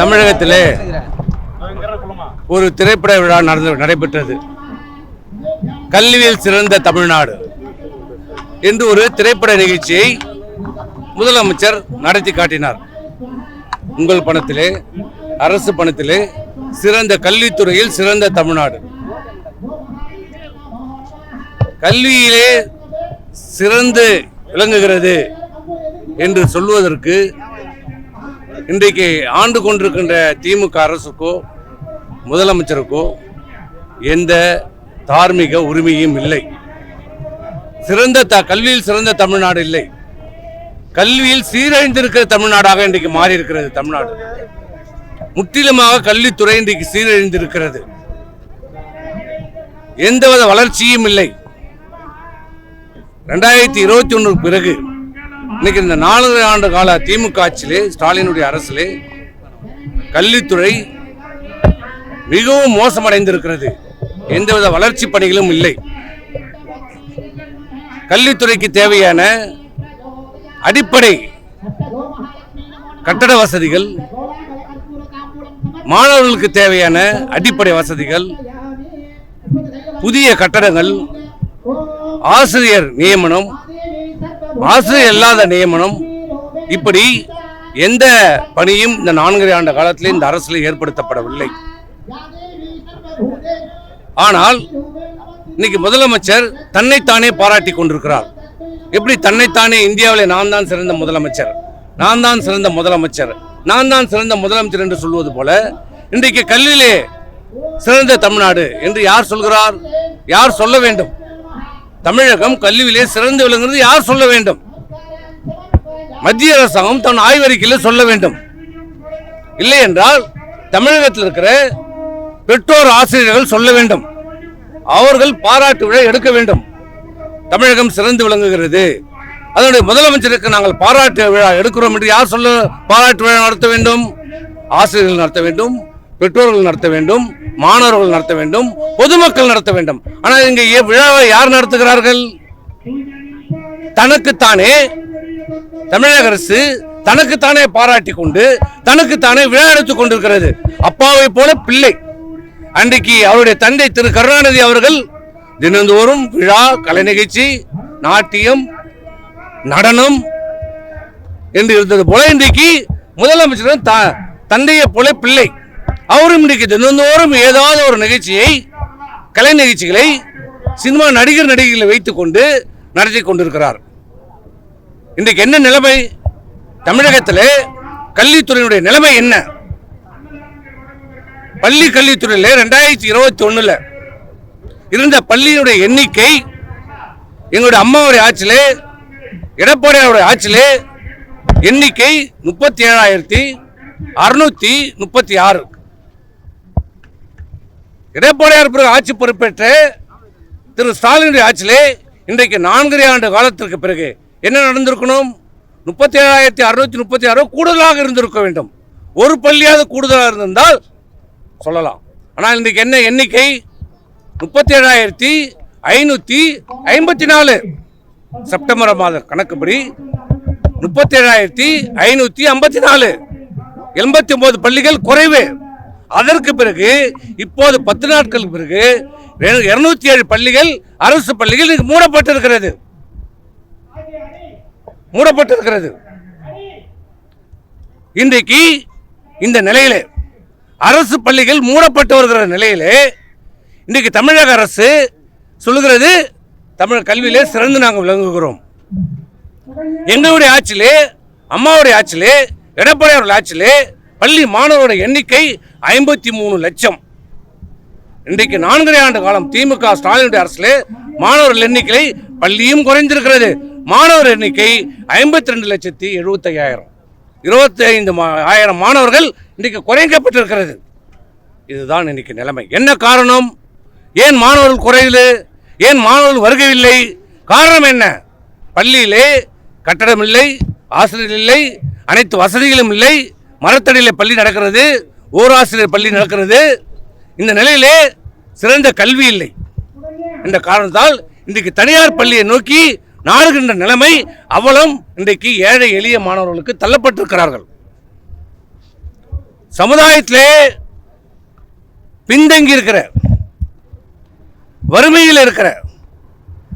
தமிழகத்திலே ஒரு திரைப்பட விழா நடந்து நடைபெற்றது. கல்வியில் சிறந்த தமிழ்நாடு என்று ஒரு திரைப்பட நிகழ்ச்சியை முதலமைச்சர் நடத்தி காட்டினார். உங்கள் பணத்திலே அரசு பணத்திலே சிறந்த கல்வித்துறையில் சிறந்த தமிழ்நாடு. கல்வியிலே சிறந்து விளங்குகிறது என்று சொல்வதற்கு இன்றைக்கு ஆண்டு கொண்டிருக்கின்ற திமுக அரசுக்கோ முதலமைச்சருக்கோ எந்த தார்மீக உரிமையும் இல்லை. சிறந்த த கல்வியில் சிறந்த தமிழ்நாடு இல்லை. கல்வியில் சீரழிந்திருக்கிற தமிழ்நாடாக இன்றைக்கு மாறி இருக்கிறது தமிழ்நாடு. முற்றிலுமாக கல்வித்துறை இன்றைக்கு சீரழிந்திருக்கிறது. எந்தவித வளர்ச்சியும் இல்லை. ரெண்டாயிரத்தி இருபத்தி ஒன்றுக்கு பிறகு இன்னைக்கு இந்த நாலரை ஆண்டு கால திமுக ஆட்சியிலே ஸ்டாலினுடைய அரசிலே கல்வித்துறை மிகவும் மோசமடைந்திருக்கிறது. எந்தவித வளர்ச்சி பணிகளும் இல்லை. கல்வித்துறைக்கு தேவையான அடிப்படை கட்டட வசதிகள் மாணவர்களுக்கு தேவையான அடிப்படை வசதிகள் புதிய கட்டடங்கள் ஆசிரியர் நியமனம் ஆசிரியர் இல்லாத நியமனம். இப்படி எந்த பணியும் இந்த நான்கரை ஆண்டு காலத்தில் இந்த அரசில் ஏற்படுத்தப்படவில்லை. ஆனால் இன்னைக்கு முதலமைச்சர் தன்னைத்தானே பாராட்டி கொண்டிருக்கிறார். எப்படி தன்னைத்தானே இந்தியாவிலே நான் தான் சிறந்த முதலமைச்சர்? நான் தான் சிறந்த முதலமைச்சர். நான் தான் சிறந்த முதலமைச்சர் என்று சொல்வது போல இன்றைக்கு கல்வியிலே சிறந்த தமிழ்நாடு என்று யார் சொல்கிறார்? யார் சொல்ல வேண்டும்? தமிழகம் கல்வியிலே சிறந்து விளங்குகிறது யார் சொல்ல வேண்டும்? மத்திய அரசாங்கம் தன் ஆய்வறிக்கையில் சொல்ல வேண்டும். இல்லை என்றால் தமிழகத்தில் இருக்கிற பெற்றோர் ஆசிரியர்கள் சொல்ல வேண்டும். அவர்கள் பாராட்டு விழா எடுக்க வேண்டும். தமிழகம் சிறந்து விளங்குகிறது. அதனுடைய முதலமைச்சருக்கு நாங்கள் பாராட்டு விழா எடுக்கிறோம் என்று யார் சொல்ல பாராட்டு விழா நடத்த வேண்டும்? ஆசிரியர்கள் நடத்த வேண்டும். பெற்றோர்கள் நடத்த வேண்டும் மாணவர்கள் நடத்த வேண்டும் பொதுமக்கள் நடத்த வேண்டும். ஆனால் இங்கே விழாவை யார் நடத்துகிறார்கள்? தனக்குத்தானே தமிழக அரசு தனக்குத்தானே பாராட்டி கொண்டு தனக்குத்தானே விழா எடுத்துக் கொண்டிருக்கிறது. அப்பாவை போல பிள்ளை. அன்றைக்கு அவருடைய தந்தை திரு கருணாநிதி அவர்கள் தினந்தோறும் விழா கலை நிகழ்ச்சி நாட்டியம் நடனம் என்று இருந்தது போல இன்றைக்கு முதலமைச்சரும் த- தந்தையை போல பிள்ளை. அவரும் இன்றைக்கு தினந்தோறும் ஏதாவது ஒரு நிகழ்ச்சியை கலை நிகழ்ச்சிகளை சினிமா நடிகர் நடிகைகளை வைத்துக்கொண்டு நடத்தி கொண்டிருக்கிறார். இன்றைக்கு என்ன நிலைமை? தமிழகத்தில் கல்வித்துறையினுடைய நிலைமை என்ன? பள்ளி கல்வித்துறையில் ரெண்டாயிரத்தி இருபத்தி ஒன்றில் இருந்த பள்ளியினுடைய எண்ணிக்கை எங்களுடைய அம்மாவுடைய ஆட்சியிலே எடப்பாடியாருடைய ஆட்சியிலே எண்ணிக்கை முப்பத்தி ஏழாயிரத்தி அறுநூத்தி முப்பத்தி ஆறு. எடப்பாடியார் பிறகு ஆட்சி பொறுப்பேற்று திரு ஸ்டாலினுடைய ஆட்சியிலே இன்றைக்கு நான்கரை ஆண்டு காலத்திற்கு பிறகு என்ன நடந்திருக்கணும்? முப்பத்தி ஏழாயிரத்தி அறுநூத்தி முப்பத்தி ஆறு கூடுதலாக இருந்திருக்க வேண்டும். ஒரு பள்ளியாவது கூடுதலாக இருந்திருந்தால் சொல்லலாம். ஆனால் இன்றைக்கு என்ன எண்ணிக்கை? முப்பத்தி ஏழாயிரத்தி ஐநூற்றி ஐம்பத்தி நாலு செப்டம்பர் மாத கணக்குப்படி முப்பத்தி ஏழாயிரத்தி ஐநூற்றி ஐம்பத்தி நாலு எண்பத்தி ஒன்பது பள்ளிகள் குறைவு. அதற்கு பிறகு இப்போது பத்து நாட்களுக்கு பிறகு இருநூத்தி ஏழு பள்ளிகள் அரசு பள்ளிகள் இன்றைக்கு மூடப்பட்டிருக்கிறது. மூடப்பட்டிருக்கிறது. இன்றைக்கு இந்த நிலையிலே அரசு பள்ளிகள் மூடப்பட்டு வருகிற நிலையிலே இன்றைக்கு தமிழக அரசு சொல்லுகிறது தமிழ் கல்வியிலே சிறந்து நாங்கள் விளங்குகிறோம். எங்களுடைய ஆட்சியிலே அம்மாவுடைய ஆட்சியிலே எடப்பாடியாருடைய ஆட்சியிலே பள்ளி மாணவர்களோட எண்ணிக்கை ஐம்பத்தி மூணு லட்சம். இன்றைக்கு நான்கரை ஆண்டு காலம் திமுக ஸ்டாலினுடைய அரசிலே மாணவர்கள் எண்ணிக்கை பள்ளியும் குறைந்திருக்கிறது. மாணவர் எண்ணிக்கை ஐம்பத்தி ரெண்டு லட்சத்தி எழுபத்தி ஐயாயிரம் இருபத்தி ஐந்து ஆயிரம் மாணவர்கள் இன்றைக்கு குறைக்கப்பட்டிருக்கிறது. இதுதான் இன்னைக்கு நிலைமை. என்ன காரணம்? ஏன் மாணவர்கள் குறையுது ஏன் மாணவர்கள் வருகவில்லை? காரணம் என்ன? பள்ளியிலே கட்டடம் இல்லை ஆசிரியர் இல்லை அனைத்து வசதிகளும் இல்லை. மரத்தடியில் பள்ளி நடக்கிறது ஓராசிரியர் பள்ளி நடக்கிறது. இந்த நிலையிலே சிறந்த கல்வி இல்லை. என்ற காரணத்தால் இன்றைக்கு தனியார் பள்ளியை நோக்கி நாடுகின்ற நிலைமை அவலம் இன்றைக்கு ஏழை எளிய மாணவர்களுக்கு தள்ளப்பட்டிருக்கிறார்கள். சமுதாயத்திலே பின்தங்கி இருக்கிற வறுமையில் இருக்கிற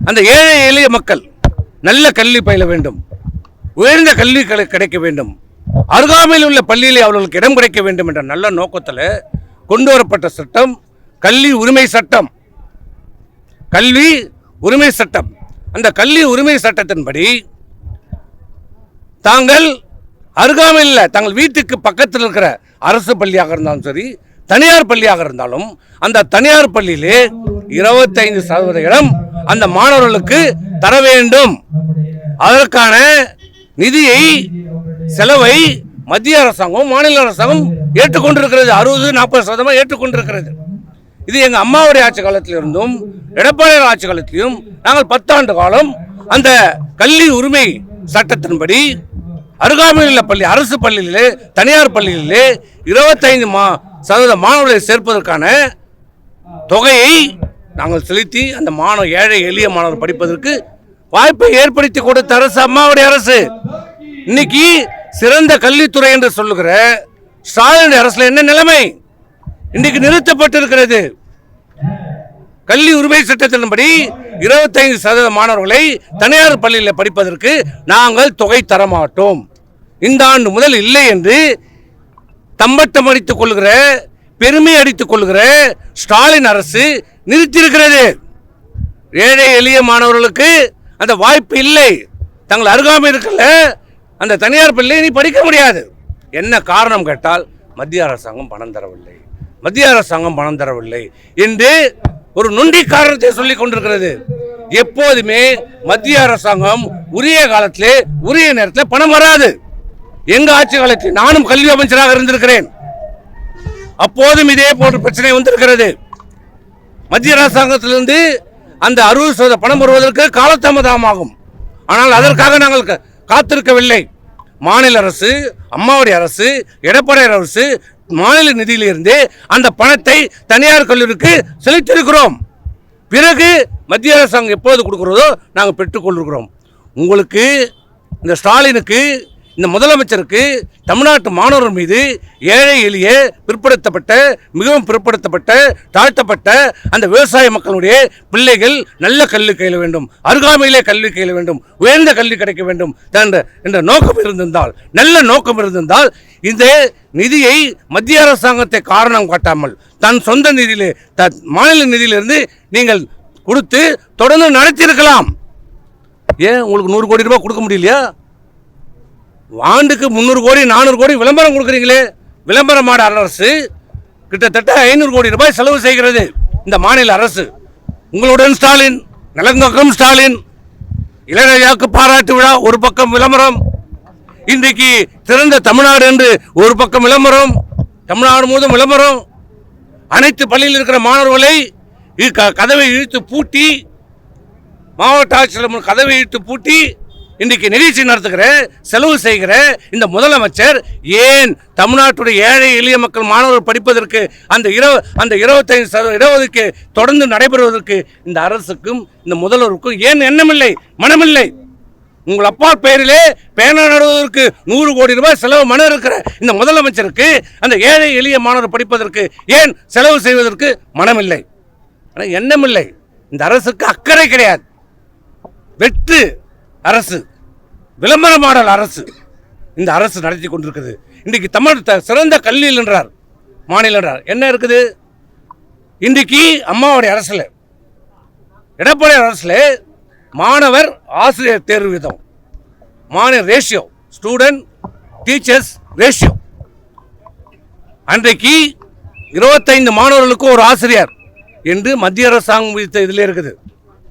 அந்த ஏழை எளிய மக்கள் நல்ல கல்வி பயில வேண்டும். உயர்ந்த கல்வி கிடைக்க வேண்டும். அருகாமையில் உள்ள பள்ளியிலே அவர்களுக்கு இடம் கிடைக்க வேண்டும் என்ற நல்ல நோக்கத்தில் கொண்டு வரப்பட்ட சட்டம் கல்வி உரிமை சட்டம். கல்வி உரிமை சட்டம். அந்த கல்வி உரிமை சட்டத்தின்படி தாங்கள் அருகாமையில் தங்கள் வீட்டுக்கு பக்கத்தில் இருக்கிற அரசு பள்ளியாக இருந்தாலும் சரி தனியார் பள்ளியாக இருந்தாலும் அந்த தனியார் பள்ளியிலே இருபத்தைந்து சதவீத இடம் அந்த மாணவர்களுக்கு தர வேண்டும். அதற்கான நிதியை செலவை மத்திய அரசாங்கம் மாநில அரசாங்கம் ஏற்றுக்கொண்டிருக்கிறது. அறுபது நாற்பது சதவீதம் ஏற்றுக்கொண்டிருக்கிறது. இது எங்கள் அம்மாவுடைய ஆட்சி காலத்தில் இருந்தும் எடப்பாடியார் ஆட்சி காலத்திலும் நாங்கள் பத்தாண்டு காலம் அந்த கல்வி உரிமை சட்டத்தின்படி அருகாமையில் பள்ளி அரசு பள்ளியிலே தனியார் பள்ளியிலே இருபத்தைந்து மா சதவீத மாணவர்களை சேர்ப்பதற்கான தொகையை நாங்கள் செலுத்தி அந்த மாணவ ஏழை எளிய மாணவர் படிப்பதற்கு வாய்ப்பை ஏற்படுத்தி கொடுத்த அரசு அம்மாவுடைய அரசு. இன்னைக்கு சிறந்த கல்வித்துறை என்று சொல்லுகிற ஸ்டாலின் அரசுல என்ன நிலைமை? இன்னைக்கு நிறுத்தப்பட்டிருக்கிறது. கல்வி உரிமை சட்டத்தின்படி இருபத்தைந்து சதவீத மாணவர்களை தனியார் பள்ளியில் படிப்பதற்கு நாங்கள் தொகை தரமாட்டோம். இந்த ஆண்டு முதல் இல்லை என்று தம்பட்டம் அடித்துக் கொள்கிற பெருமை அடித்துக் கொள்கிற ஸ்டாலின் அரசு நிறுத்தியிருக்கிறது. ஏழை எளிய மாணவர்களுக்கு அந்த வாய்ப்பு இல்லை. தங்கள் அருகாமை இருக்கல அந்த தனியார் பள்ளியை நீ படிக்க முடியாது. என்ன காரணம் கேட்டால் மத்திய அரசாங்கம் பணம் தரவில்லை. மத்திய அரசாங்கம் பணம் தரவில்லை என்று ஒரு நொண்டி காரணத்தை சொல்லிக் கொண்டிருக்கிறது. எப்போதுமே மத்திய அரசாங்கம் உரிய காலத்திலே உரிய நேரத்தில் பணம் வராது. எங்க ஆட்சி காலத்தில் நானும் கல்வி அமைச்சராக இருந்திருக்கிறேன். அப்போதும் இதே போன்ற பிரச்சனை வந்திருக்கிறது. மத்திய அரசாங்கத்திலிருந்து அந்த அறுபது சதவீத பணம் வருவதற்கு காலதாமதமாகும் ஆனால் அதற்காக நாங்கள் காத்திருக்கவில்லை. மாநில அரசு அம்மாவுடைய அரசு எடப்பாடியார் அரசு மாநில நிதியிலிருந்து அந்த பணத்தை தனியார் கல்லூரிக்கு செலுத்தியிருக்கிறோம். பிறகு மத்திய அரசாங்கம் எப்போது கொடுக்கிறதோ நாங்கள் பெற்றுக்கொள்கிறோம் உங்களுக்கு இந்த ஸ்டாலினுக்கு இந்த முதலமைச்சருக்கு தமிழ்நாட்டு மாணவர்கள் மீது ஏழை எளிய பிற்படுத்தப்பட்ட மிகவும் பிற்படுத்தப்பட்ட தாழ்த்தப்பட்ட அந்த விவசாய மக்களுடைய பிள்ளைகள் நல்ல கல்வி கையில் வேண்டும் அருகாமையிலே கல்வி கையில் வேண்டும் உயர்ந்த கல்வி கிடைக்க வேண்டும் என்ற என்ற நோக்கம் இருந்திருந்தால் நல்ல நோக்கம் இருந்திருந்தால் இந்த நிதியை மத்திய அரசாங்கத்தை காரணம் காட்டாமல் தன் சொந்த நிதியிலே த மாநில நிதியிலிருந்து நீங்கள் கொடுத்து தொடர்ந்து நடத்தியிருக்கலாம். ஏன் உங்களுக்கு நூறு கோடி ரூபாய் கொடுக்க முடியலையா? ஆண்டுக்கு முந்நூறு கோடி நானூறு கோடி விளம்பரம் கொடுக்குறீங்களே? விளம்பரமாட அரசு கிட்டத்தட்ட ஐநூறு கோடி ரூபாய் செலவு செய்கிறது இந்த மாநில அரசு. உங்களுடன் ஸ்டாலின் நலங்கக்கம் ஸ்டாலின் இளைஞர்களுக்கு பாராட்டு விழா ஒரு பக்கம் விளம்பரம். இன்றைக்கு சிறந்த தமிழ்நாடு என்று ஒரு பக்கம் விளம்பரம். தமிழ்நாடு முழுவதும் விளம்பரம். அனைத்து பள்ளியில் இருக்கிற மாணவர்களை இ- க- கதவை இழுத்து பூட்டி மாவட்ட ஆட்சியர் கதவை இழுத்து பூட்டி இன்றைக்கு நிகழ்ச்சி நடத்துகிற செலவு செய்கிற இந்த முதலமைச்சர் ஏன் தமிழ்நாட்டுடைய ஏழை எளிய மக்கள் மாணவர்கள் படிப்பதற்கு அந்த இரவு அந்த இருபத்தைந்து சதவீத இருபதுக்கு தொடர்ந்து நடைபெறுவதற்கு இந்த அரசுக்கும் இந்த முதல்வருக்கும் ஏன் எண்ணமில்லை மனமில்லை? உங்கள் அப்பா பெயரிலே பேனா நடுவதற்கு நூறு கோடி ரூபாய் செலவு மனம் இருக்கிற இந்த முதலமைச்சருக்கு அந்த ஏழை எளிய மாணவர் படிப்பதற்கு ஏன் செலவு செய்வதற்கு மனமில்லை? ஆனால் எண்ணமில்லை. இந்த அரசுக்கு அக்கறை கிடையாது. வெற்று அரசு விளம்பர மாடல் அரசு. இந்த அரசு நடத்தி கொண்டிருக்குது இன்றைக்கு தமிழ் த- சிறந்த கல்வியில் என்றார் மாநில என்றார். என்ன இருக்குது? இன்றைக்கு அம்மாவுடைய அரசில் எடப்பாடி அரசில் மாணவர் ஆசிரியர் தேர்வு விதம். மாணவர் ரேஷியோ ஸ்டூடெண்ட் டீச்சர்ஸ் ரேஷியோ அன்றைக்கு இருபத்தைந்து மாணவர்களுக்கு ஒரு ஆசிரியர் என்று மத்திய அரசாங்கம் விதித்த இதில் இருக்குது.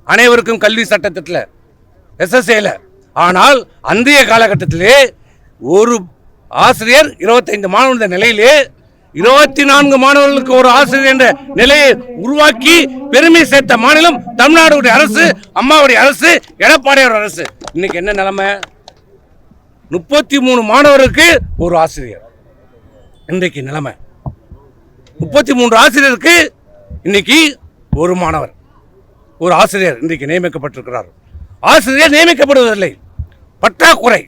அனைவருக்கும் கல்வி சட்டத்திட்டத்தில் எஸ்எஸ்ஏல. ஆனால் அன்றைய காலகட்டத்திலே ஒரு ஆசிரியர் இருபத்தைந்து மாணவர்கள் நிலையிலே இருபத்தி நான்கு மாணவர்களுக்கு ஒரு ஆசிரியர் என்ற நிலையை உருவாக்கி பெருமை சேர்த்த மாநிலம் தமிழ்நாடுடைய அரசு அம்மாவுடைய அரசு எடப்பாடியோட அரசு. இன்னைக்கு என்ன நிலைமை? முப்பத்தி மூணு மாணவருக்கு ஒரு ஆசிரியர். இன்றைக்கு நிலைமை. முப்பத்தி மூன்று ஆசிரியருக்கு இன்னைக்கு ஒரு மாணவர் ஒரு ஆசிரியர் இன்றைக்கு நியமிக்கப்பட்டிருக்கிறார். ஆசிரியர் நியமிக்கப்படுவதில்லை. பற்றாக்குறை.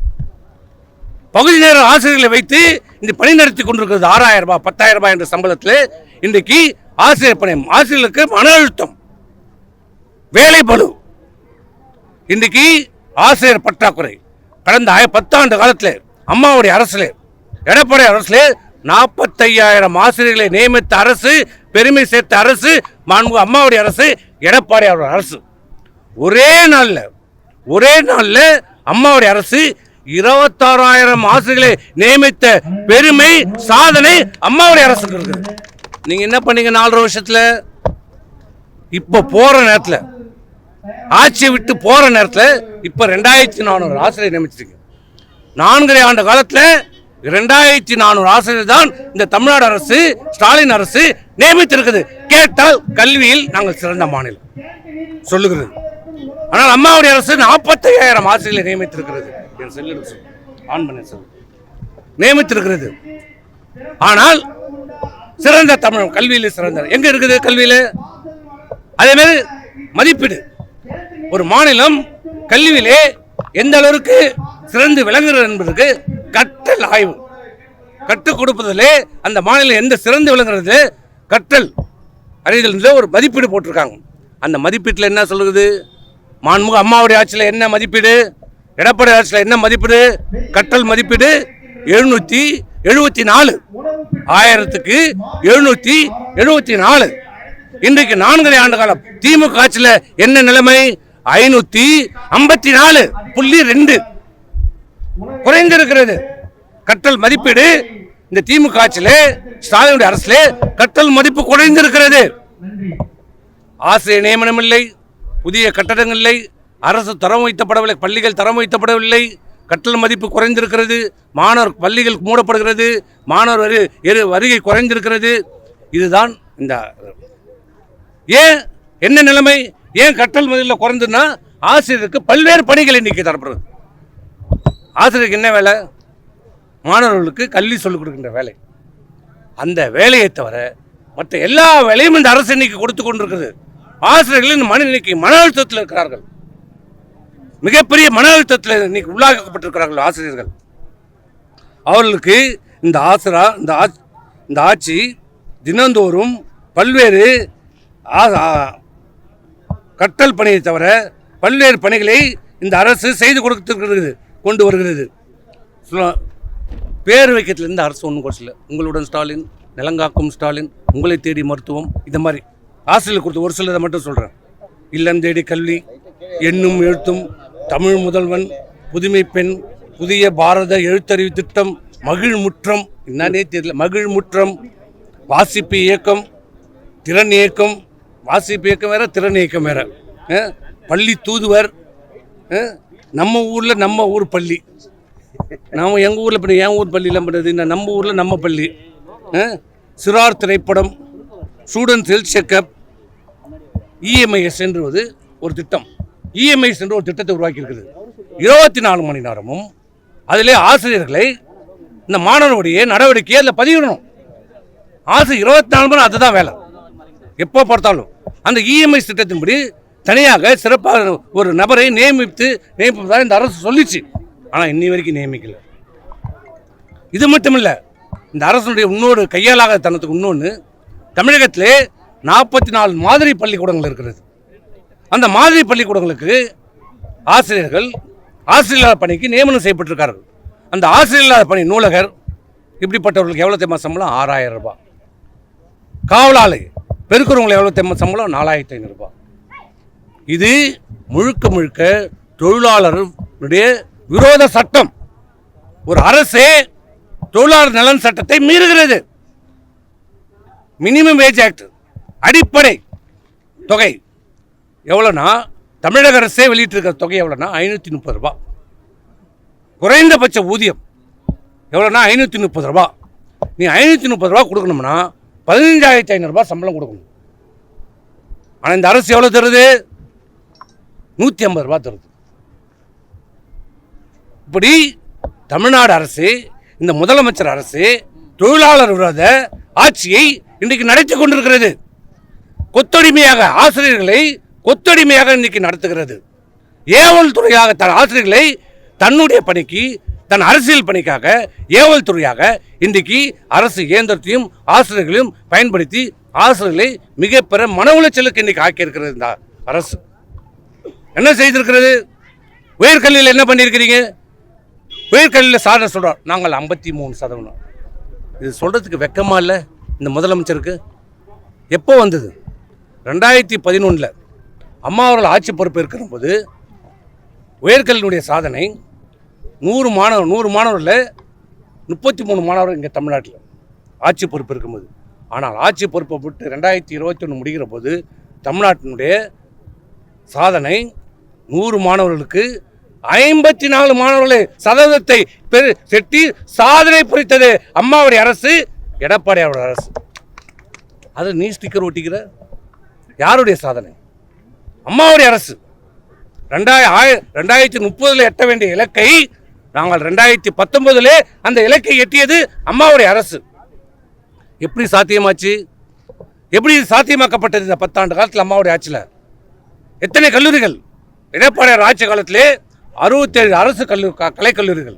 பகுதி நேர ஆசிரியர்களை வைத்து இந்த பணி நடத்தி கொண்டிருக்கிறது ஆறாயிரம் ரூபாய் பத்தாயிரம் ரூபாய் என்ற சம்பளத்தில் இன்றைக்கு ஆசிரியர் பணி ஆசிரியர்களுக்கு மன அழுத்தம். வேலை பளு. இன்றைக்கு ஆசிரியர் பற்றாக்குறை. கடந்த பத்தாண்டு காலத்தில் அம்மாவுடைய அரசில் எடப்பாடி அரசில் நாற்பத்தையாயிரம் ஆசிரியர்களை நியமித்த அரசு பெருமை சேர்த்த அரசு மாண்பு அம்மாவுடைய அரசு எடப்பாடி அவருடைய அரசு. ஒரே நாளில் ஒரே நாளில் அம்மாவுடைய அரசு இருபத்தாறாயிரம் ஆசிரியர்களை நியமித்த பெருமை சாதனை அம்மாவுடைய அரசுக்கு இருக்குது. நீங்க என்ன பண்ணீங்க நாலரை வருஷத்துல? இப்ப போற நேரத்தில் ஆட்சியை விட்டு போற நேரத்தில் இப்ப ரெண்டாயிரத்தி நானூறு ஆசிரியர் நியமிச்சிருக்கீங்க. நான்கரை ஆண்டு காலத்தில் ரெண்டாயிரத்தி நானூறு ஆசிரியர் தான் இந்த தமிழ்நாடு அரசு ஸ்டாலின் அரசு நியமித்திருக்குது. கேட்டால் கல்வியில் நாங்கள் சிறந்த மாநிலம். சொல்லுகிறது. ஆனால் அம்மாவுடைய அரசு நாற்பத்தையாயிரம் ஆசிரியர்களை நியமித்திருக்கிறது. என் செல்லில் சொல். ஆன் பண்ண சொல். நியமித்திருக்கிறது. ஆனால் சிறந்த தமிழ் கல்வியில் சிறந்த. எங்க இருக்குது கல்வியில்? அதே மாதிரி மதிப்பீடு. ஒரு மாநிலம் கல்வியிலே எந்த அளவிற்கு சிறந்து விளங்குகிறது என்பதற்கு கற்றல் ஆய்வு. கற்றுக் கொடுப்பதிலே அந்த மாநிலம் எந்த சிறந்து விளங்குறது கற்றல். அறிதல் ஒரு மதிப்பீடு போட்டிருக்காங்க. அந்த மதிப்பீட்டில் என்ன சொல்லுது மாண்புமிகு அம்மாவுடைய ஆட்சியில் என்ன மதிப்பீடு? எடப்பாடி ஆட்சியில் என்ன மதிப்பீடு? கற்றல் மதிப்பீடு எழுநூற்றி எழுபத்தி நாலு. ஆயிரத்துக்கு எழுநூற்றி எழுபத்தி நாலு. இன்றைக்கு நான்கரை ஆண்டு காலம் திமுக ஆட்சியில் என்ன நிலைமை? ஐநூத்தி ஐம்பத்தி நாலு புள்ளி ரெண்டு. குறைந்திருக்கிறது. கற்றல் மதிப்பீடு இந்த திமுக ஆட்சியிலே ஸ்டாலினுடைய அரசிலே கற்றல் மதிப்பு குறைந்திருக்கிறது. ஆசிரியர் நியமனம் இல்லை புதிய கட்டடங்கள் இல்லை அரசு தரம் வைக்கப்படவில்லை பள்ளிகள் தரம் வைக்கப்படவில்லை கற்றல் மதிப்பு குறைந்திருக்கிறது மாணவர் பள்ளிகள் மூடப்படுகிறது மாணவர் வரி எரு- வருகை குறைந்திருக்கிறது. இதுதான் இந்த ஏன் என்ன நிலைமை ஏன் கற்றல் மதிப்பில் குறைந்துன்னா ஆசிரியருக்கு பல்வேறு பணிகள் இன்னைக்கு தரப்படுறது ஆசிரியருக்கு என்ன வேலை? மாணவர்களுக்கு கல்வி சொல்லிக் கொடுக்கின்ற வேலை. அந்த வேலையை தவிர மற்ற எல்லா வேலையும் இந்த அரசு இன்னைக்கு கொடுத்து கொண்டிருக்குது ஆசிரியர்கள் இந்த மன இன்னைக்கு மன அழுத்தத்தில் இருக்கிறார்கள். மிகப்பெரிய மன அழுத்தத்தில் இன்னைக்கு உள்ளாக்கப்பட்டிருக்கிறார்கள் ஆசிரியர்கள். அவர்களுக்கு இந்த ஆசிரா இந்த ஆ- இந்த ஆட்சி தினந்தோறும் பல்வேறு ஆ- பணியை தவிர பல்வேறு பணிகளை இந்த அரசு செய்து கொடுத்திருக்கிறது கொண்டு வருகிறது. பேர் வைக்கத்துலேருந்து அரசு ஒன்றும் குறைச்சல உங்களுடன் ஸ்டாலின் நிலங்காக்கும் ஸ்டாலின் உங்களை தேடி மருத்துவம் இந்த மாதிரி. ஆசிரியர் கொடுத்த ஒரு சிலதை மட்டும் சொல்கிறேன் இல்லம் தேடி கல்வி எண்ணும் எழுத்தும் தமிழ் முதல்வன் புதுமை பெண் புதிய பாரத எழுத்தறிவு திட்டம் மகிழ் முற்றம் என்னன்னே தெரியல மகிழ் முற்றம் வாசிப்பு இயக்கம் திறன் இயக்கம் வாசிப்பு இயக்கம் வேற திறன் இயக்கம் வேற. பள்ளி தூதுவர் நம்ம ஊரில் நம்ம ஊர் பள்ளி. நாம் எங்கள் ஊரில் பண்ணி என் ஊர் பள்ளியில் பண்ணுறது இந்த நம்ம ஊரில் நம்ம பள்ளி. சிறார் திரைப்படம் ஸ்டூடெண்ட்ஸ் ஹெல்த் செக்கப் இஎம்ஐஎஸ் என்பது ஒரு திட்டம். இஎம்ஐஎஸ் என்ற ஒரு திட்டத்தை உருவாக்கி இருக்குது இருபத்தி நாலு மணி நேரமும் அதிலே ஆசிரியர்களை இந்த மாணவனுடைய நடவடிக்கையை அதில் பதிவிடணும். ஆசிரியர் இருபத்தி நாலு மணி அதுதான் வேலை. எப்போ பார்த்தாலும் அந்த இஎம்ஐ திட்டத்தின்படி தனியாக சிறப்பாக ஒரு நபரை நியமித்து நியமிப்பதாக இந்த அரசு சொல்லிச்சு. ஆனால் இன்னி வரைக்கும் நியமிக்கல. இது மட்டும் இல்லை இந்த அரசனுடைய இன்னொரு கையாளாக தனத்துக்கு இன்னொன்று தமிழகத்திலே நாற்பத்தி நாலு மாதிரி பள்ளிக்கூடங்கள் இருக்கிறது. அந்த மாதிரி பள்ளிக்கூடங்களுக்கு ஆசிரியர்கள் ஆசிரியர் பணிக்கு நியமனம் செய்யப்பட்டிருக்கார்கள். அந்த ஆசிரியர் பணி நூலகர் இப்படிப்பட்டவர்களுக்கு எவ்வளோ தெரியுமா சம்பளம்? ஆறாயிரம் ரூபாய் காவலாளி பெருக்கிறவங்களுக்கு எவ்வளோ தெரியுமா சம்பளம்? நாலாயிரத்தி ஐநூறுரூபா இது முழுக்க முழுக்க தொழிலாளருடைய விரோத சட்டம். ஒரு அரசே தொழிலாளர் நலன் சட்டத்தை மீறுகிறது. மினிமம் வேஜ் ஆக்ட் அடிப்படை தொகை எவ்வளோனா தமிழக அரசே வெளியிட்டிருக்கிற தொகை எவ்வளோனா ஐநூற்றி முப்பது ரூபா. குறைந்தபட்ச ஊதியம் எவ்வளோனா ஐநூற்றி முப்பது ரூபா. நீ ஐநூற்றி முப்பது ரூபா கொடுக்கணும்னா பதினஞ்சாயிரத்தி ஐநூறுரூபா சம்பளம் கொடுக்கணும். ஆனால் இந்த அரசு எவ்வளோ தருது? நூற்றி ஐம்பது ரூபா தருது. இப்படி தமிழ்நாடு அரசு இந்த முதலமைச்சர் அரசு தொழிலாளர் விரோத ஆட்சியை இன்றைக்கு நடத்தி கொண்டிருக்கிறது. கொத்தடிமையாக ஆசிரியர்களை கொத்தடிமையாக இன்னைக்கு நடத்துகிறது. ஏவல் துறையாக தன் ஆசிரியர்களை தன்னுடைய பணிக்கு தன் அரசியல் பணிக்காக ஏவல் துறையாக இன்றைக்கு அரசு இயந்திரத்தையும் ஆசிரியர்களையும் பயன்படுத்தி ஆசிரியர்களை மிக மன உளைச்சலுக்கு இன்னைக்கு ஆக்கியிருக்கிறது இந்த அரசு. என்ன செய்திருக்கிறது? உயர்கல்வியில் என்ன பண்ணியிருக்கிறீங்க? உயர்கல்வியில் சாதனை சொல்கிறோம் நாங்கள் ஐம்பத்தி மூணு சதவீதம். இது சொல்கிறதுக்கு வெக்கமாக இல்லை? இந்த முதலமைச்சருக்கு எப்போ வந்தது? ரெண்டாயிரத்தி பதினொன்றில் அம்மா அவர்கள் ஆட்சி பொறுப்பு இருக்கிற போது உயர்கல்வியினுடைய சாதனை நூறு மாணவர் நூறு மாணவர்களில் முப்பத்தி மூணு மாணவர் இங்கே தமிழ்நாட்டில் ஆட்சி பொறுப்பு இருக்கும்போது. ஆனால் ஆட்சி பொறுப்பை விட்டு ரெண்டாயிரத்தி இருபத்தி ஒன்று முடிகிற போது தமிழ்நாட்டினுடைய சாதனை நூறு மாணவர்களுக்கு ஐம்பத்தி நாலு மாணவர்களை சதவீதத்தை பெரு செட்டி சாதனை புரித்தது அம்மாவுடைய அரசு எடப்பாடி அவருடைய அரசு. அது நீ ஸ்டிக்கர் ஒட்டிக்கிற? யாருடைய சாதனை? அம்மாவுடைய அரசு. ரெண்டாய ஆய ரெண்டாயிரத்தி முப்பதில் எட்ட வேண்டிய இலக்கை நாங்கள் ரெண்டாயிரத்தி பத்தொன்பதில் அந்த இலக்கை எட்டியது அம்மாவுடைய அரசு. எப்படி சாத்தியமாச்சு? எப்படி சாத்தியமாக்கப்பட்டது இந்த பத்தாண்டு காலத்தில் அம்மாவுடைய ஆட்சியில்? எத்தனை கல்லூரிகள்? எடப்பாடியார் ஆட்சி காலத்திலே அறுபத்தேழு அரசு கல்லூரி கலைக்கல்லூரிகள்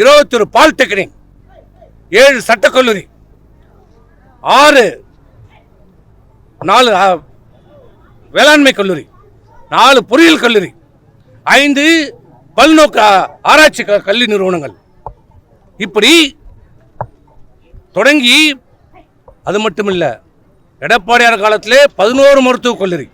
இருபத்தொரு பாலிடெக்னிக். ஏழு சட்டக்கல்லூரி ஆறு நாலு வேளாண்மை கல்லூரி நாலு பொறியியல் கல்லூரி ஐந்து பல்நோக்க ஆராய்ச்சி க- கல்வி நிறுவனங்கள். இப்படி தொடங்கி அது மட்டும் இல்லை எடப்பாடியார் காலத்திலே பதினோரு மருத்துவக் கல்லூரி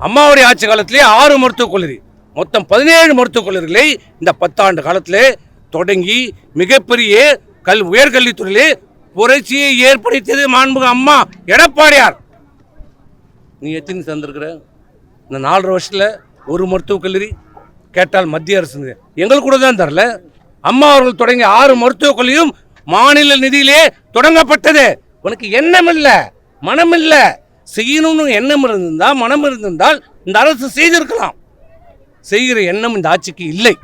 அம்மாவுடைய ஆட்சி காலத்திலே ஆறு மருத்துவக் கல்லூரி மொத்தம் பதினேழு மருத்துவக் கல்லூரிகளை இந்த பத்தாண்டு காலத்திலே தொடங்கி மிகப்பெரிய கல் உயர்கல்வித்துறையிலே புரட்சியை ஏற்படுத்தியது மாண்புக அம்மா எடப்பாடியார். நீ எத்தனை தந்திருக்கிற இந்த நாலரை வருஷத்தில் ஒரு மருத்துவக் கல்லூரி கேட்டால் மத்திய அரசு எங்களுக்கு கூட தான் தரல. அம்மா அவர்கள் தொடங்கிய ஆறு மருத்துவக் கல்லூரியும் மாநில நிதியிலே தொடங்கப்பட்டது. உனக்கு எண்ணம் இல்லை மனம் இல்லை. செய்யணும்னு எண்ணம் இருந்திருந்தால் மனம் இருந்திருந்தால் இந்த அரசு செய்திருக்கலாம். செய்கிற எண்ணம் இந்த ஆட்சிக்கு இல்லை.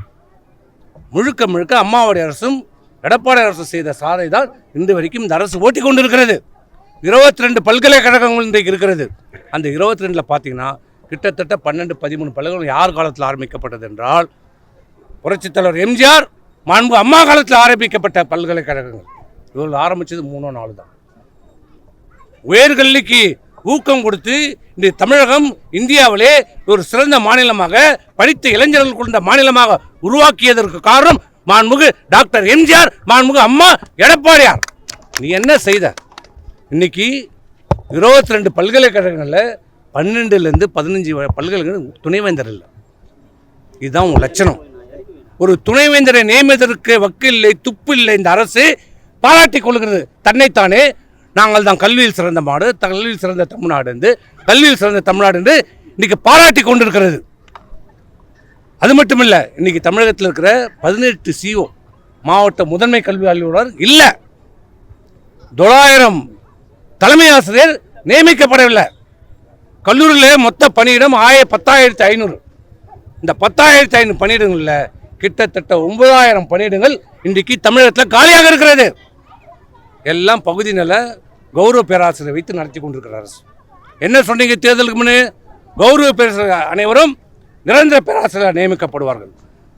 முழுக்க முழுக்க அம்மாவுடைய அரசும் எடப்பாடி அரசு செய்த சாதை தான் இன்று வரைக்கும் இந்த அரசு ஓட்டி கொண்டிருக்கிறது. இருபத்தி ரெண்டு பல்கலைக்கழகங்கள் இன்றைக்கு இருக்கிறது. அந்த இருபத்தி ரெண்டில் பார்த்தீங்கன்னா கிட்டத்தட்ட பன்னெண்டு பதிமூணு பல்கலைக்கழகம் யார் காலத்தில் ஆரம்பிக்கப்பட்டது என்றால் புரட்சித் தலைவர் எம்ஜிஆர் மாண்பு அம்மா காலத்தில் ஆரம்பிக்கப்பட்ட பல்கலைக்கழகங்கள். இவர்கள் ஆரம்பித்தது மூணோ நாலு தான். உயர்கல்விக்கு ஊக்கம் கொடுத்து இன்றைய தமிழகம் இந்தியாவிலே ஒரு சிறந்த மாநிலமாக படித்த இளைஞர்கள் கொண்ட மாநிலமாக உருவாக்கியதற்கு காரணம் மாண்புகு டாக்டர் எம்ஜிஆர் மாண்புகு அம்மா எடப்பாடியார். நீ என்ன செய்த? இன்றைக்கி இருபத்தி ரெண்டு பல்கலைக்கழகங்களில் பன்னெண்டுலேருந்து பதினஞ்சு பல்கலைக்கழகம் துணைவேந்தர் இல்லை. இதுதான் உங்கள் லட்சணம். ஒரு துணைவேந்தரை நியமித்ததற்கு வக்கு இல்லை துப்பு இல்லை இந்த அரசு பாராட்டி கொள்கிறது. தன்னைத்தானே நாங்கள் தான் கல்வியில் சிறந்த மாடு கல்வியில் சிறந்த தமிழ்நாடு என்று கல்வியில் சிறந்த தமிழ்நாடு என்று இன்னைக்கு பாராட்டி கொண்டிருக்கிறது. அது மட்டும் இல்லை இன்னைக்கு தமிழகத்தில் இருக்கிற பதினெட்டு சிஓ மாவட்ட முதன்மை கல்வி அலுவலர் இல்லை. தொள்ளாயிரம் தலைமை ஆசிரியர் நியமிக்கப்படவில்லை. கல்லூரியில் மொத்த பணியிடம் ஆய பத்தாயிரத்தி ஐநூறு. இந்த பத்தாயிரத்தி ஐநூறு பணியிடங்களில் கிட்டத்தட்ட ஒன்பதாயிரம் பணியிடங்கள் இன்றைக்கு தமிழகத்தில் காலியாக இருக்கிறது. எல்லாம் பகுதி நில கௌரவ பேராசிரியர் வைத்து நடத்தி கொண்டிருக்கிற அரசு. என்ன சொன்னீங்க தேர்தலுக்கு முன்னே? கௌரவ பேராசிரியர் அனைவரும் நிரந்தர பேராசிரியர் நியமிக்கப்படுவார்கள்.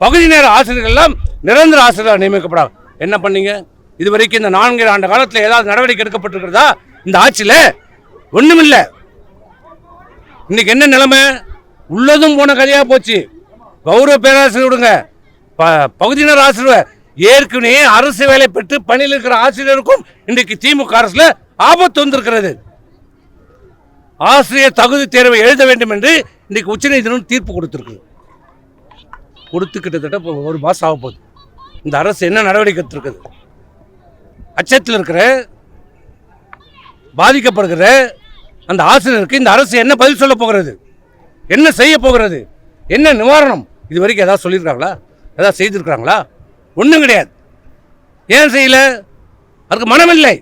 பகுதி நேர ஆசிரியர்கள் எல்லாம் நிரந்தர ஆசிரியர் நியமிக்கப்படுவாங்க என்ன பண்ணீங்க? இதுவரைக்கும் இந்த நான்கு ஆண்டு காலத்தில் ஏதாவது நடவடிக்கை எடுக்கப்பட்டிருக்கிறதா? இந்த ஆட்சியில் ஒன்றுமில்லை இன்னைக்கு என்ன நிலைமை? உள்ளதும் போன கதையாக போச்சு. கௌரவ பேராசிரியர் விடுங்க. ப பகுதியினர் ஆசிரியர் ஏற்கனவே அரசு வேலை பெற்று பணியில் இருக்கிற ஆசிரியருக்கும் இன்றைக்கு திமுக அரசில் ஆபத்து வந்திருக்கிறது. ஆசிரியர் தகுதி தேர்வை எழுத வேண்டும் என்று இன்றைக்கு உச்சநீதிமன்றம் தீர்ப்பு கொடுத்துருக்கு. கொடுத்து கிட்டத்தட்ட ஒரு மாதம் ஆக போகுது. இந்த அரசு என்ன நடவடிக்கை எடுத்துருக்குது? அச்சத்தில் இருக்கிற பாதிக்கப்படுகிற அந்த ஆசிரியருக்கு இந்த அரசு என்ன பதில் சொல்ல போகிறது? என்ன செய்ய போகிறது? என்ன நிவாரணம்? இது வரைக்கும் ஏதாவது சொல்லியிருக்காங்களா? எதாவது செய்திருக்கிறாங்களா? ஒன்றும் கிடையாது. ஏன் செய்யல? அதுக்கு மனமில்லை.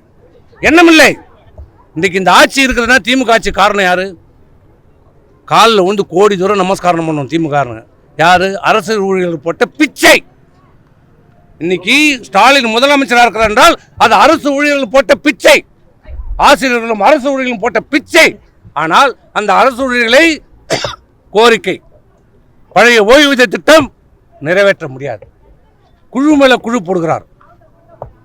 எண்ணமில்லை. இன்றைக்கி இன்றைக்கு இந்த ஆட்சி இருக்கிறதுனா திமுக ஆட்சி காரணம் யார்? காலில் வந்து கோடி தூரம் நமஸ்காரம் பண்ணோம் திமுக யார்? அரசு ஊழியர்கள் போட்ட பிச்சை. இன்னைக்கு ஸ்டாலின் முதலமைச்சராக இருக்கிறார் என்றால் அது அரசு ஊழியர்கள் போட்ட பிச்சை. ஆசிரியர்களும் அரசு ஊழியர்களும் போட்ட பிச்சை. ஆனால் அந்த அரசு ஊழியர்களை கோரிக்கை. பழைய ஓய்வூதிய திட்டம் நிறைவேற்ற முடியாது. குழு மேல குழு போடுகிறார்.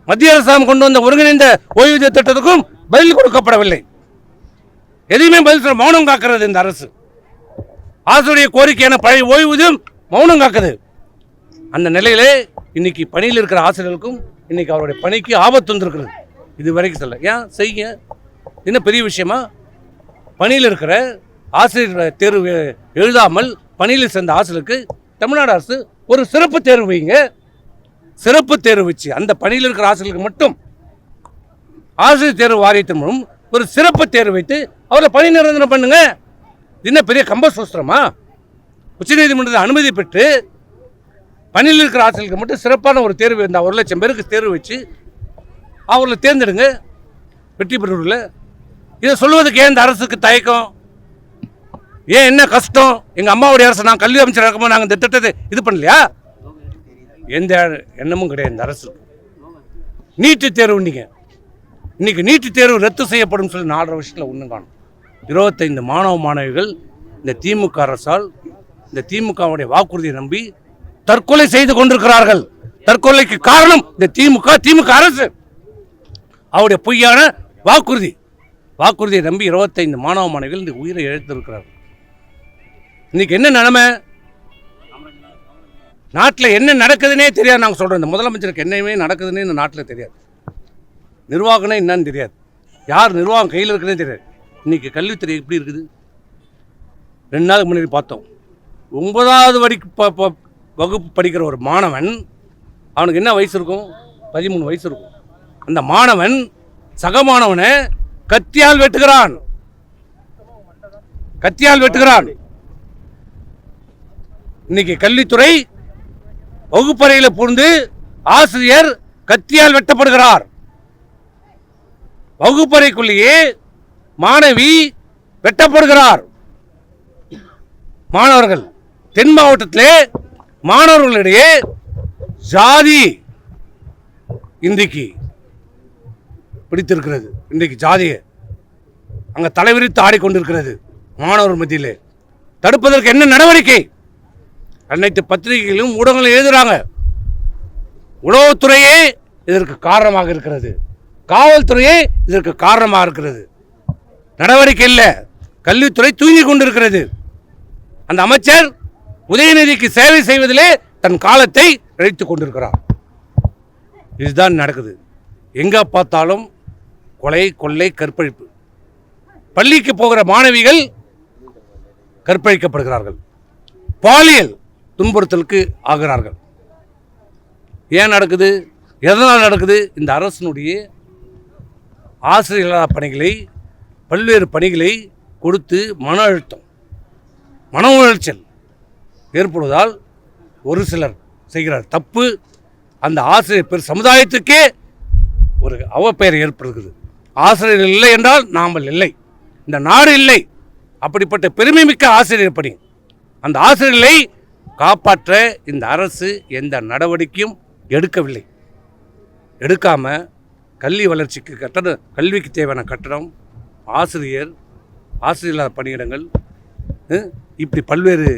மத்திய அரசாங்கம் கொண்டு வந்த ஒருங்கிணைந்த ஓய்வூதிய திட்டத்துக்கும் பதில் கொடுக்கப்படவில்லை. எதையுமே பதில் சொல்ல மௌனம் காக்கிறது இந்த அரசு. ஆசிரியர் கோரிக்கையான பழைய ஓய்வூதியம் மௌனம் காக்குது. அந்த நிலையிலே இன்னைக்கு பணியில் இருக்கிற ஆசிரியர்களுக்கும் இன்னைக்கு அவருடைய பணிக்கு ஆபத்து வந்திருக்கிறது. இது வரைக்கும் சொல்ல. ஏன்? செய்யுங்க என்ன பெரிய விஷயமா? பணியில் இருக்கிற ஆசிரியர் தேர்வு எழுதாமல் பணியில் சேர்ந்த ஆசிரியருக்கு தமிழ்நாடு அரசு ஒரு சிறப்பு தேர்வு வைங்க. சிறப்பு தேர்வு வச்சு அந்த பணியில் இருக்கிற ஆசிரியர்களுக்கு மட்டும் ஆசிரியர் தேர்வு வாரியத்தின் மூலம் ஒரு சிறப்பு தேர்வு வைத்து அவரை பணி நிரந்தரம் பண்ணுங்க. என்ன பெரிய கம்பசூஸ்திரமா உச்சநீதிமன்றத்தில் அனுமதி பெற்று பணியில் இருக்கிற ஆசிரியர்களுக்கு மட்டும் சிறப்பான ஒரு தேர்வு இந்த ஒரு லட்சம் பேருக்கு தேர்வு வச்சு அவர்களை தேர்ந்தெடுங்க. வெற்றி பெறுவதில் இதை சொல்லுவதுக்கு ஏன் இந்த அரசுக்கு தயக்கம்? ஏன் என்ன கஷ்டம்? எங்கள் அம்மாவுடைய அரசு நான் கல்வி அமைச்சர் இருக்கும்போது நாங்கள் இந்த திட்டத்தை இது பண்ணலையா? எந்த எண்ணமும் கிடையாது இந்த அரசு நீட்டு தேர்வு நீங்கள் இன்னைக்கு நீட்டு தேர்வு ரத்து செய்யப்படும் சொல்லி நாலரை வருஷத்தில் ஒன்றும் காணும். இருபத்தைந்து மாணவ மாணவிகள் இந்த திமுக அரசால் இந்த திமுகவுடைய வாக்குறுதியை நம்பி தற்கொலை செய்து கொண்டிருக்கிறார்கள். தற்கொலைக்கு காரணம் இந்த திமுக திமுக அரசு. அவருடைய பொய்யான வாக்குறுதி. வாக்குறுதியை நம்பி இருபத்தைந்து மாணவ மாணவிகள் இந்த உயிரை இழந்திருக்கிறார்கள். இன்னைக்கு என்ன நிலமை? நாட்டில் என்ன நடக்குதுன்னே தெரியாது. நாங்கள் சொல்கிறோம் இந்த முதலமைச்சருக்கு என்னமே நடக்குதுன்னே இந்த நாட்டில் தெரியாது. நிர்வாகம்னா என்னன்னு தெரியாது. யார் நிர்வாகம் கையில் இருக்குன்னே தெரியாது. இன்றைக்கி கல்வித்துறை எப்படி இருக்குது? ரெண்டு நாளுக்கு முன்னாடி பார்த்தோம். ஒன்பதாவது வரைக்கும் ப- வகுப்பு படிக்கிற ஒரு மாணவன் அவனுக்கு என்ன வயசு இருக்கும்? பதிமூணு வயசு இருக்கும். அந்த மாணவன் சக மாணவனை கத்தியால் வெட்டுகிறான். கத்தியால் வெட்டுகிறான். இன்னைக்கு கல்வித்துறை வகுப்பறையில் புகுந்து ஆசிரியர் கத்தியால் வெட்டப்படுகிறார். வகுப்பறைக்குள்ளேயே மாணவி வெட்டப்படுகிறார். மாணவர்கள் தென் மாவட்டத்திலே மாணவர்களிடையே ஜாதி இன்றைக்கு பிடித்திருக்கிறது. இன்றைக்கு ஜாதியை அங்கே தலைவிரித்து ஆடிக்கொண்டிருக்கிறது மாணவர் மத்தியிலே. தடுப்பதற்கு என்ன நடவடிக்கை? அனைத்து பத்திரிகைகளும் ஊடகங்களும் எழுதுறாங்க. உளவுத்துறையே இதற்கு காரணமாக இருக்கிறது. காவல்துறையே இதற்கு காரணமாக இருக்கிறது. நடவடிக்கை இல்லை. கல்வித்துறை தூங்கி கொண்டிருக்கிறது. அந்த அமைச்சர் உதயநிதிக்கு சேவை செய்வதிலே தன் காலத்தை இழைத்துக் கொண்டிருக்கிறார். இதுதான் நடக்குது. எங்கே பார்த்தாலும் கொலை கொள்ளை கற்பழிப்பு. பள்ளிக்கு போகிற மாணவிகள் கற்பழிக்கப்படுகிறார்கள். பாலியல் துன்புறுத்தலுக்கு ஆகிறார்கள். ஏன் நடக்குது? எதனால் நடக்குது? இந்த அரசினுடைய ஆசிரியர்களாக பணிகளை பல்வேறு பணிகளை கொடுத்து மன அழுத்தம் மன உளைச்சல் ஏற்படுவதால் ஒரு சிலர் செய்கிறார். தப்பு. அந்த ஆசிரியர் பெரு சமுதாயத்துக்கே ஒரு அவப்பெயர் ஏற்படுகிறது. ஆசிரியர் இல்லை என்றால் நாமல் இல்லை. இந்த நாடு இல்லை. அப்படிப்பட்ட பெருமை மிக்க ஆசிரியர் பணி அந்த ஆசிரியர்களை காப்பாற்ற இந்த அரசு எந்த நடவடிக்கையும் எடுக்கவில்லை. எடுக்காம கல்வி வளர்ச்சிக்கு கட்டணம் கல்விக்கு தேவையான கட்டணம் ஆசிரியர் ஆசிரியர் இல்லாத பணியிடங்கள் இப்படி பல்வேறு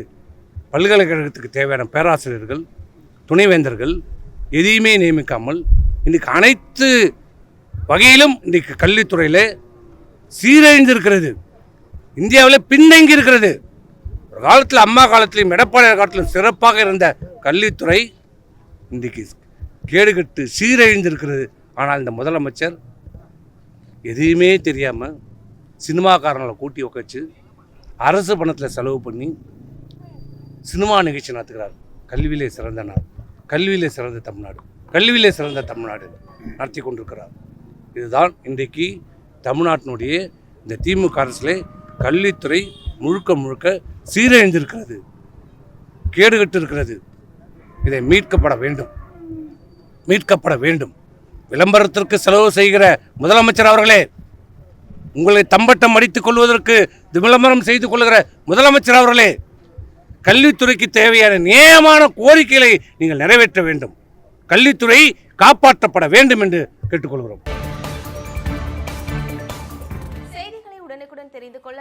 பல்கலைக்கழகத்துக்கு தேவையான பேராசிரியர்கள் துணைவேந்தர்கள் எதையுமே நியமிக்காமல் இன்றைக்கு அனைத்து வகையிலும் இன்றைக்கு கல்வித்துறையில் சீரழிந்திருக்கிறது. இந்தியாவில் பின்தங்கி இருக்கிறது ஒரு காலத்தில் அம்மா காலத்திலும் எடப்பாடியார் காலத்திலும் சிறப்பாக இருந்த கல்வித்துறை இன்றைக்கு கேடுகட்டு சீரழிந்திருக்கிறது. ஆனால் இந்த முதலமைச்சர் எதையுமே தெரியாமல் சினிமாக்காரங்களை கூட்டி உக்கச்சு அரசு பணத்தில் செலவு பண்ணி சினிமா நிகழ்ச்சி நடத்துகிறார். கல்வியிலே சிறந்த நாடு. கல்வியிலே சிறந்த தமிழ்நாடு. கல்வியிலே சிறந்த தமிழ்நாடு நடத்தி கொண்டிருக்கிறார். இதுதான் இன்றைக்கு தமிழ்நாட்டினுடைய இந்த திமுக அரசிலே கல்வித்துறை முழுக்க முழுக்க சீரழிந்திருக்கிறது கேடுகட்டு இருக்கிறது இதை மீட்கப்பட வேண்டும். மீட்கப்பட வேண்டும். விளம்பரத்திற்கு செலவு செய்கிற முதலமைச்சர் அவர்களே உங்களை தம்பட்டம் அடித்துக் கொள்வதற்கு விளம்பரம் செய்து கொள்கிற முதலமைச்சர் அவர்களே கல்வித்துறைக்கு தேவையான நியாயமான கோரிக்கைகளை நீங்கள் நிறைவேற்ற வேண்டும். கல்வித்துறை காப்பாற்றப்பட வேண்டும் என்று கேட்டுக்கொள்கிறோம்.